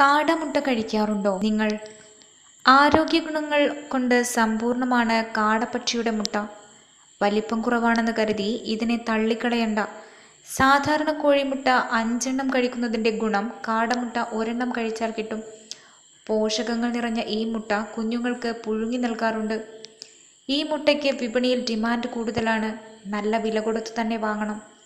കാടമുട്ട കഴിക്കാറുണ്ടോ? നിങ്ങൾ ആരോഗ്യ ഗുണങ്ങൾ കൊണ്ട് സമ്പൂർണമാണ് കാടപ്പക്ഷിയുടെ മുട്ട. വലിപ്പം കുറവാണെന്ന് കരുതി ഇതിനെ തള്ളിക്കളയണ്ട. സാധാരണ കോഴിമുട്ട അഞ്ചെണ്ണം കഴിക്കുന്നതിന്റെ ഗുണം കാടമുട്ട ഒരെണ്ണം കഴിച്ചാൽ കിട്ടും. പോഷകങ്ങൾ നിറഞ്ഞ ഈ മുട്ട കുഞ്ഞുങ്ങൾക്ക് പുഴുങ്ങി നൽകാറുണ്ട്. ഈ മുട്ടയ്ക്ക് വിപണിയിൽ ഡിമാൻഡ് കൂടുതലാണ്. നല്ല വില കൊടുത്തു തന്നെ വാങ്ങണം.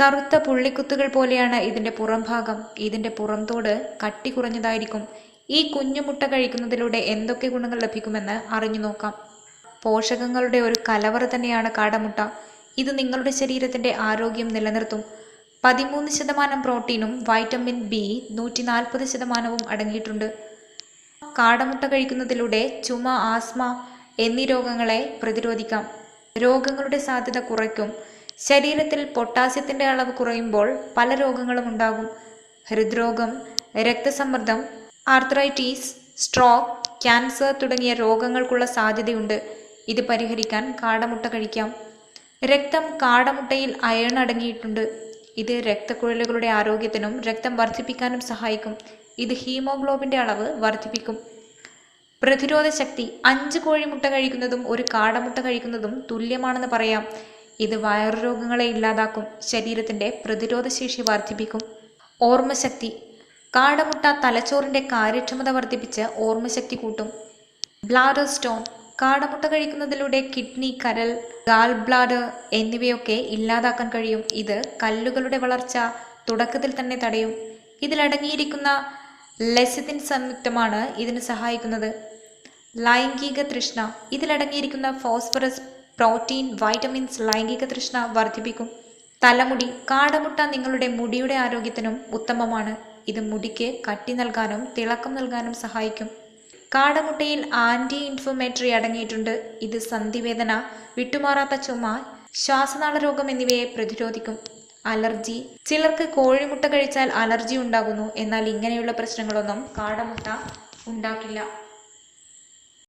കറുത്ത പുള്ളിക്കുത്തുകൾ പോലെയാണ് ഇതിന്റെ പുറംഭാഗം. ഇതിന്റെ പുറംതോട് കട്ടി കുറഞ്ഞതായിരിക്കും. ഈ കുഞ്ഞുമുട്ട കഴിക്കുന്നതിലൂടെ എന്തൊക്കെ ഗുണങ്ങൾ ലഭിക്കുമെന്ന് അറിഞ്ഞു നോക്കാം. പോഷകങ്ങളുടെ ഒരു കലവറ തന്നെയാണ് കാടമുട്ട. ഇത് നിങ്ങളുടെ ശരീരത്തിന്റെ ആരോഗ്യം നിലനിർത്തും. പതിമൂന്ന് ശതമാനം പ്രോട്ടീനും വൈറ്റമിൻ ബി നൂറ്റി നാൽപ്പത് ശതമാനവും അടങ്ങിയിട്ടുണ്ട്. കാടമുട്ട കഴിക്കുന്നതിലൂടെ ചുമ ആസ്മ എന്നീ രോഗങ്ങളെ പ്രതിരോധിക്കാം. രോഗങ്ങളുടെ സാധ്യത കുറയ്ക്കും. ശരീരത്തിൽ പൊട്ടാസ്യത്തിന്റെ അളവ് കുറയുമ്പോൾ പല രോഗങ്ങളും ഉണ്ടാകും. ഹൃദ്രോഗം രക്തസമ്മർദ്ദം ആർത്രൈറ്റീസ് സ്ട്രോക്ക് ക്യാൻസർ തുടങ്ങിയ രോഗങ്ങൾക്കുള്ള സാധ്യതയുണ്ട്. ഇത് പരിഹരിക്കാൻ കാടമുട്ട കഴിക്കാം. രക്തം കാടമുട്ടയിൽ അയൺ അടങ്ങിയിട്ടുണ്ട്. ഇത് രക്തക്കുഴലുകളുടെ ആരോഗ്യത്തിനും രക്തം വർദ്ധിപ്പിക്കാനും സഹായിക്കും. ഇത് ഹീമോഗ്ലോബിന്റെ അളവ് വർദ്ധിപ്പിക്കും. പ്രതിരോധ ശക്തി അഞ്ച് കോഴിമുട്ട കഴിക്കുന്നതും ഒരു കാടമുട്ട കഴിക്കുന്നതും തുല്യമാണെന്ന് പറയാം. ഇത് വയറുരോഗങ്ങളെ ഇല്ലാതാക്കും ശരീരത്തിന്റെ പ്രതിരോധശേഷി വർദ്ധിപ്പിക്കും. ഓർമ്മശക്തി. കാടമുട്ട തലച്ചോറിന്റെ കാര്യക്ഷമത വർദ്ധിപ്പിച്ച് ഓർമ്മശക്തി കൂട്ടും. ബ്ലാഡർ സ്റ്റോൺ കാടമുട്ട കഴിക്കുന്നതിലൂടെ കിഡ്നി കരൽ ഗാൾ ബ്ലാഡർ എന്നിവയൊക്കെ ഇല്ലാതാക്കാൻ കഴിയും. ഇത് കല്ലുകളുടെ വളർച്ച തുടക്കത്തിൽ തന്നെ തടയും. ഇതിലടങ്ങിയിരിക്കുന്ന ലസിതിൻ സംയുക്തമാണ് ഇതിന് സഹായിക്കുന്നത്. ലൈംഗിക തൃഷ്ണ. ഇതിലടങ്ങിയിരിക്കുന്ന ഫോസ്ഫറസ് പ്രോട്ടീൻ വൈറ്റമിൻസ് ലൈംഗിക തൃഷ്ണ വർദ്ധിപ്പിക്കും. തലമുടി കാടമുട്ട നിങ്ങളുടെ മുടിയുടെ ആരോഗ്യത്തിനും ഉത്തമമാണ്. ഇത് മുടിക്ക് കട്ടി നൽകാനും തിളക്കം നൽകാനും സഹായിക്കും. കാടമുട്ടയിൽ ആന്റി ഇൻഫ്ലമേറ്ററി അടങ്ങിയിട്ടുണ്ട്. ഇത് സന്ധിവേദന വിട്ടുമാറാത്ത ചുമ ശ്വാസനാള രോഗം എന്നിവയെ പ്രതിരോധിക്കും. അലർജി. ചിലർക്ക് കോഴിമുട്ട കഴിച്ചാൽ അലർജി ഉണ്ടാകുന്നു. എന്നാൽ ഇങ്ങനെയുള്ള പ്രശ്നങ്ങളൊന്നും കാടമുട്ട ഉണ്ടാക്കില്ല.